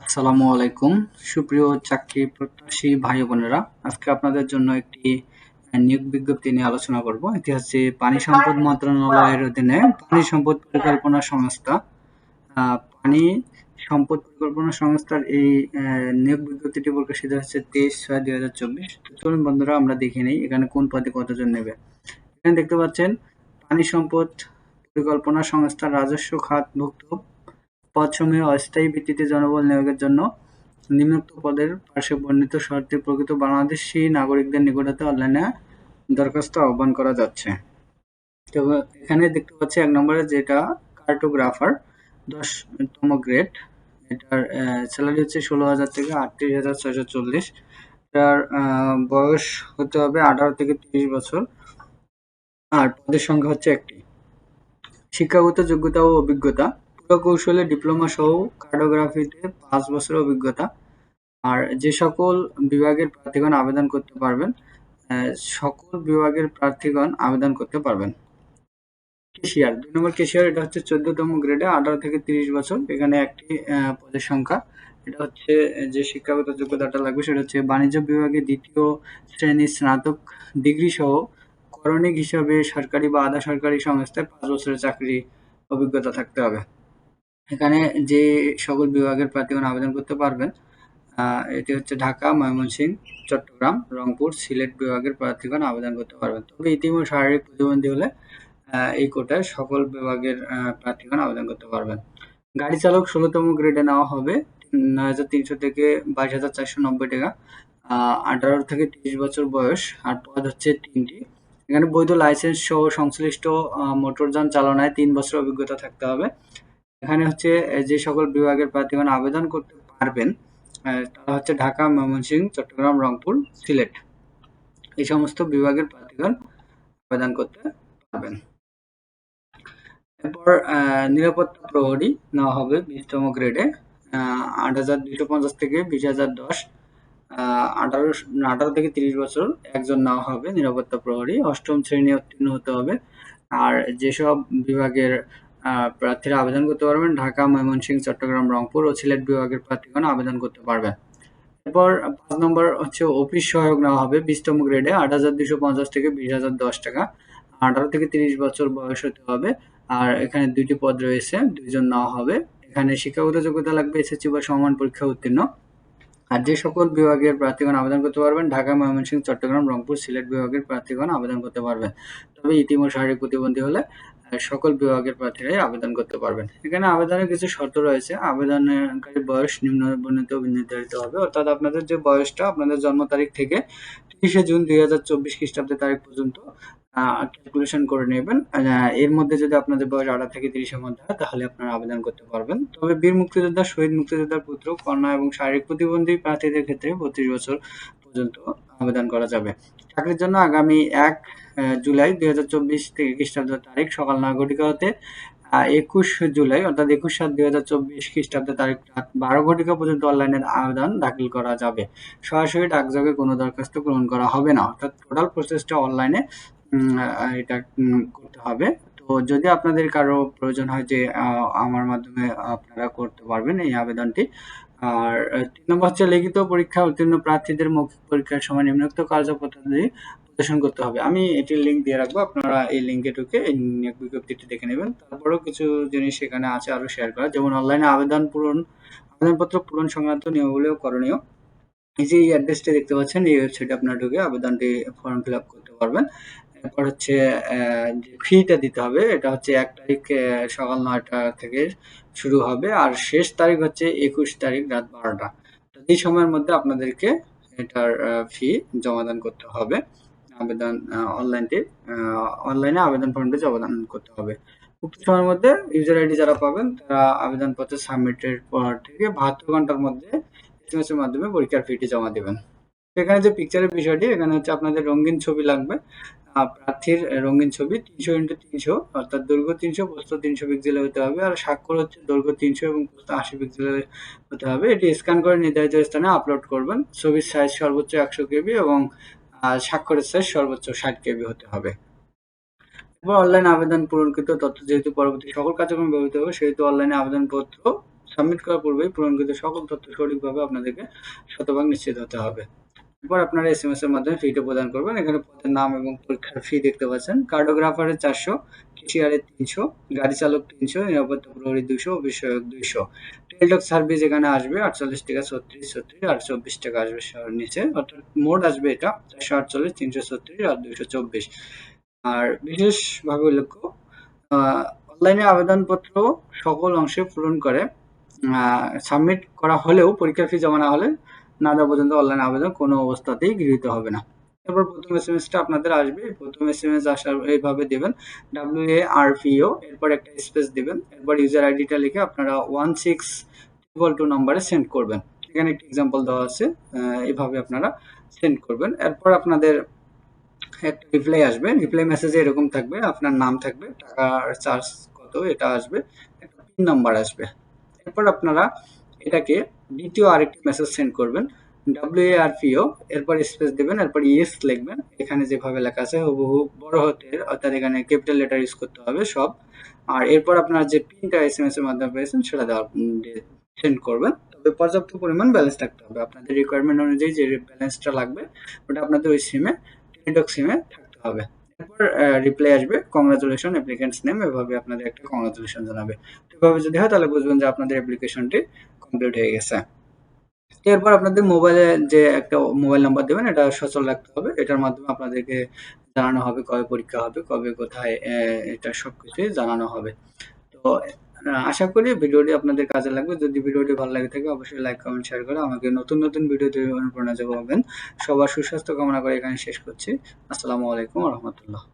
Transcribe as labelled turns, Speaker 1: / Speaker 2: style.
Speaker 1: আসসালামু আলাইকুম। সুপ্রিয় চাকরি প্রত্যাশী ভাই বোনেরা, আজকে আপনাদের জন্য একটি নিয়োগ বিজ্ঞপ্তি নিয়ে আলোচনা করব। এটি হচ্ছে পানি সম্পদ মন্ত্রণালয়ের অধীনে পানি সম্পদ পরিকল্পনা সংস্থা। পানি সম্পদ পরিকল্পনা সংস্থার এই নিয়োগ বিজ্ঞপ্তিটি প্রকাশিত হচ্ছে তেইশ ছয় দুই হাজার চব্বিশ। চলুন বন্ধুরা, আমরা দেখে নিই এখানে কোন পদে কতজন নেবে। এখানে দেখতে পাচ্ছেন, পানি সম্পদ পরিকল্পনা সংস্থার রাজস্ব খাতভুক্ত পদসমূহে অস্থায়ী ভিত্তিতে জনবল নিয়োগের জন্য নিম্নোক্ত পদের পাশে বর্ণিত শর্তে প্রকৃত বাংলাদেশী নাগরিকদের নিকট হতে অনলাইনে দরখাস্ত আহ্বান করা যাচ্ছে। তো এখানে দেখতে পাচ্ছি এক নম্বরে যেটা কার্টোগ্রাফার দশতম গ্রেড, এটার স্যালারি হচ্ছে ষোলো হাজার থেকে আটত্রিশ হাজার ছয়শো চল্লিশ। এটার বয়স হতে হবে আঠারো থেকে তিরিশ বছর। আর পদের সংখ্যা হচ্ছে একটি। শিক্ষাগত যোগ্যতা ও অভিজ্ঞতা। প্রকৌশলে ডিপ্লোমা সহ কার্টোগ্রাফিতে পাঁচ বছরের অভিজ্ঞতা। আর যে সকল বিভাগের প্রার্থীগণ আবেদন করতে পারবেন সকল বিভাগের প্রার্থীগণ আবেদন করতে পারবেন। কেশিয়ার, দুই নম্বর কেশিয়ার, এটা হচ্ছে চোদ্দতম গ্রেডে, আঠারো থেকে তিরিশ বছর। এখানে একটি পদের সংখ্যা। এটা হচ্ছে, যে শিক্ষাগত যোগ্যতাটা লাগবে সেটা হচ্ছে বাণিজ্য বিভাগে দ্বিতীয় শ্রেণির স্নাতক ডিগ্রি সহ করণিক হিসাবে সরকারি বা আধা সরকারি সংস্থায় পাঁচ বছরের চাকরি অভিজ্ঞতা থাকতে হবে। এখানে যে সকল বিভাগের প্রার্থীগণ আবেদন করতে পারবেন এটি হচ্ছে ঢাকা, ময়মনসিংহ, চট্টগ্রাম, রংপুর, সিলেট বিভাগের প্রার্থীগণ আবেদন করতে পারবেন। তবে ইতিমধ্যে শারীরিক প্রতিবন্ধী হলে এই কোটায় সকল বিভাগের প্রার্থীগণ আবেদন করতে পারবেন। গাড়ি চালক ষোলোতম গ্রেডে নেওয়া হবে, নয় হাজার তিনশো থেকে বাইশ হাজার চারশো নব্বই টাকা। আঠারো থেকে তিরিশ বছর বয়স, আর পদ হচ্ছে তিনটি। এখানে বৈধ লাইসেন্স সহ সংশ্লিষ্ট মোটরযান চালনায় তিন বছর অভিজ্ঞতা থাকতে হবে। এখানে হচ্ছে যে সকল বিভাগের প্রার্থীগণ আবেদন করতে পারবেন তারা হচ্ছে ঢাকা ময়মনসিংহ চট্টগ্রাম, রংপুর, সিলেট। এই সমস্ত বিভাগের প্রার্থীগণ আবেদন করতে পারবেন। এরপর নিরাপত্তা প্রহরী নেওয়া হবে বিশতম গ্রেডে আট হাজার দুইশো পঞ্চাশ থেকে বিশ হাজার দশ আঠারো আঠারো থেকে তিরিশ বছর একজন নেওয়া হবে নিরাপত্তা প্রহরী। অষ্টম শ্রেণি উত্তীর্ণ হতে হবে। আর যেসব বিভাগের প্রার্থীরা আবেদন করতে পারবেন। ঢাকা, ময়মনসিংহ, চট্টগ্রাম, রংপুর ও সিলেট বিভাগের প্রার্থীগণ আবেদন করতে পারবেন। এরপর পাঁচ নম্বর হচ্ছে অফিস সহায়ক নেওয়া হবে বিশতম গ্রেডে, আট হাজার দুশো পঞ্চাশ থেকে বিশ হাজার দশ টাকা। আঠারো থেকে তিরিশ বছর বয়স হতে হবে। আর এখানে দুইটি পদ রয়েছে, দুইজন নেওয়া হবে। এখানে শিক্ষাগত যোগ্যতা লাগবে, এসএসসি বা সমান পরীক্ষা উত্তীর্ণ। আর যে সকল বিভাগের প্রার্থীগণ আবেদন করতে পারবেন, ঢাকা, ময়মনসিংহ, চট্টগ্রাম, রংপুর, সিলেট বিভাগের প্রার্থীগণ আবেদন করতে পারবেন। তবে ইতিমধ্যে শারীরিক প্রতিবন্ধী হলে সকল বিভাগের প্রার্থীরাই আবেদন করতে পারবেন। এখানে আবেদনের কিছু শর্ত রয়েছে। আবেদনকারী বয়স নিম্ন বর্ণিত নির্ধারিত হবে। অর্থাৎ আপনাদের যে বয়সটা, আপনাদের জন্ম তারিখ থেকে তিরিশে জুন দুই হাজার চব্বিশ খ্রিস্টাব্দের তারিখ পর্যন্ত ক্যালকুলেশন করে নেবেন। এর মধ্যে যদি আপনাদের বয়স আঠারো থেকে তিরিশের মধ্যে হয়, তাহলে আপনারা আবেদন করতে পারবেন। তবে বীর মুক্তিযোদ্ধা, শহীদ মুক্তিযোদ্ধার পুত্র, কন্যা এবং শারীরিক প্রতিবন্ধী প্রার্থীদের ক্ষেত্রে বত্রিশ বছর পর্যন্ত আবেদন করা যাবে। চাকরির জন্য আগামী এক জুলাই দুই হাজার চব্বিশ থেকে খ্রিস্টাব্দ তারিখ সকাল নয় হতে একুশ জুলাই অর্থাৎ একুশ সাত দুই হাজার চব্বিশ খ্রিস্টাব্দ তারিখ রাত বারো ঘটিকা পর্যন্ত অনলাইনের আবেদন দাখিল করা যাবে। সরাসরি ডাকযোগে কোনো দরখাস্ত গ্রহণ করা হবে না, অর্থাৎ টোটাল প্রসেসটা অনলাইনে এটা করতে হবে। তো যদি আপনাদের কারও প্রয়োজন হয় যে আমার মাধ্যমে আপনারা করতে পারবেন এই আবেদনটি। আর তিন নম্বর হচ্ছে লিখিত পরীক্ষা উত্তীর্ণ প্রার্থীদের মৌখিক পরীক্ষার সময় নিম্নোক্ত কার্যপদ্ধতি প্রদর্শন করতে হবে। আমি এটির লিঙ্ক দিয়ে রাখব, আপনারা এই লিঙ্কে ঢুকে এই নিয়োগ বিজ্ঞপ্তিটি দেখে নেবেন। তারপরেও কিছু জিনিস এখানে আছে আরও শেয়ার করা যেমন অনলাইনে আবেদন পূরণ, আবেদনপত্র পূরণ সংক্রান্ত নিয়মগুলিও করণীয়। এই যে এই অ্যাড্রেসটি দেখতে পাচ্ছেন, এই ওয়েবসাইটে আপনারা ঢুকে আবেদনটি ফর্ম ফিল আপ করতে পারবেন। এরপর হচ্ছে যে ফিটা দিতে হবে, এটা হচ্ছে এক তারিখ সকাল নয়টা থেকে শুরু হবে, আর শেষ তারিখ হচ্ছে একুশ তারিখ রাত বারোটা। এই সময়ের মধ্যে আপনাদেরকে এটার ফি জমাদান করতে হবে। আবেদন অনলাইনটি অনলাইনে আবেদন ফর্মটি জমাদান করতে হবে। উক্ত সময়ের মধ্যে ইউজার আইডি যারা পাবেন, তারা আবেদনপত্র সাবমিটের পর থেকে বাহাত্তর ঘণ্টার মধ্যে এসএমএস এর মাধ্যমে পরীক্ষার ফিটি জমা দেবেন। এখানে যে পিকচারের বিষয়টি, এখানে হচ্ছে আপনাদের রঙিন ছবি লাগবে। প্রার্থীর রঙিন ছবি তিনশো ইন্টু তিনশো, অর্থাৎ দৈর্ঘ্য তিনশো, প্রস্থ তিনশো পিক্সেলে হতে হবে। আর স্বাক্ষর হচ্ছে দৈর্ঘ্য তিনশো এবং প্রস্থ আশি পিক্সেলে হতে হবে। এটি স্ক্যান করে নির্ধারিত স্থানে আপলোড করবেন। ছবির সাইজ সর্বোচ্চ একশো কেবি এবং স্বাক্ষরের সাইজ সর্বোচ্চ ষাট কেবি হতে হবে। এরপর অনলাইন আবেদন পূরণকৃত তথ্য যেহেতু পরবর্তী সকল কার্যক্রমে ব্যবহৃত হবে, সেহেতু অনলাইনে আবেদনপত্র সাবমিট করার পূর্বেই পূরণকৃত সকল তথ্য সঠিকভাবে আপনাদেরকে শতভাগ নিশ্চিত হতে হবে। এরপর আপনারা এস এম এস এর মাধ্যমে ফিটা প্রদান করবেন। এখানে পদের নাম এবং পরীক্ষার ফি দেখতে পাচ্ছেন। কার্ডোগ্রাফারের চারশো কেশিয়ারের তিনশো, গাড়ি চালক তিনশো, নিরাপত্তা প্রহরী দুশো বিষয়ক দুইশো। টেলটক সার্ভিস এখানে আসবে, আটচল্লিশ টাকা, ছত্রিশ ছত্রিশ আর চব্বিশ টাকা আসবে নিচে। অর্থাৎ মোট আসবে এটা চারশো আটচল্লিশ তিনশো ছত্রিশ আর দুইশো চব্বিশ। আর বিশেষভাবে উল্লেখ্য অনলাইনে আবেদনপত্র সকল অংশে পূরণ করে সাবমিট করা হলেও পরীক্ষার ফি জমা না হলে না দেওয়া পর্যন্ত অনলাইন আবেদন কোনো অবস্থাতেই গৃহীত হবে না। এরপর প্রথম এস এম এসটা আপনাদের আসবে। প্রথম এস এম এস আসার এইভাবে দেবেন। ডাব্লিউ এ আর পিও এরপর একটা স্পেস দেবেন। এরপর ইউজার আইডিটা লিখে আপনারা ওয়ান সিক্স ট্রিপল টু নাম্বারে সেন্ড করবেন। এখানে একটা এক্সাম্পল দেওয়া আছে এইভাবে আপনারা সেন্ড করবেন। এরপর আপনাদের একটা রিপ্লাই আসবে। রিপ্লাই মেসেজে এরকম থাকবে, আপনার নাম থাকবে, টাকার চার্জ কত, এটা আসবে, একটা পিন নাম্বার আসবে। এরপর আপনারা এটাকে দ্বিতীয় আরেকটি মেসেজ সেন্ড করবেন। ডাব্লিউ আর পিও এরপর স্পেস দেবেন, এরপর ইয়েস লিখবেন। এখানে যেভাবে লেখা আছে, হুবহু বড় হতে, অর্থাৎ এখানে ক্যাপিটাল লেটার ইউজ করতে হবে সব। আর এরপর আপনারা যে পিনটা এস এম এস এর মাধ্যমে পেয়েছেন, সেটা দেওয়ার সেন্ড করবেন। তবে পর্যাপ্ত পরিমাণ ব্যালেন্স থাকতে হবে। আপনাদের রিকোয়ারমেন্ট অনুযায়ী যে ব্যালেন্সটা লাগবে, ওটা আপনাদের ওই সিমে টেলিটক সিমে থাকতে হবে। এরপর রিপ্লাই আসবে কংগ্রাচুলেশন অ্যাপ্লিকেন্টস নেম এভাবে আপনাদের একটা কংগ্রাচুলেশন জানাবে। এভাবে যদি হয়, তাহলে বুঝবেন যে আপনাদের অ্যাপ্লিকেশনটি কমপ্লিট হয়ে গেছে। এরপর আপনাদের মোবাইলে যে একটা মোবাইল নাম্বার দেবেন, এটা সচল রাখতে হবে। এটার মাধ্যমে আপনাদেরকে জানানো হবে কবে পরীক্ষা হবে, কবে কোথায় এটা সব কিছুই জানানো হবে। তো আশা করি ভিডিওটি আপনাদের কাজে লাগবে। যদি ভিডিওটি ভালো লাগে থাকে, অবশ্যই লাইক কমেন্ট শেয়ার করে আমাকে নতুন নতুন ভিডিও তৈরি অনুপ্রেরণা যোগাবেন। সবার সুস্বাস্থ্য কামনা করে এখানে শেষ করছি। আসসালামু আলাইকুম রহমতুল্লাহ।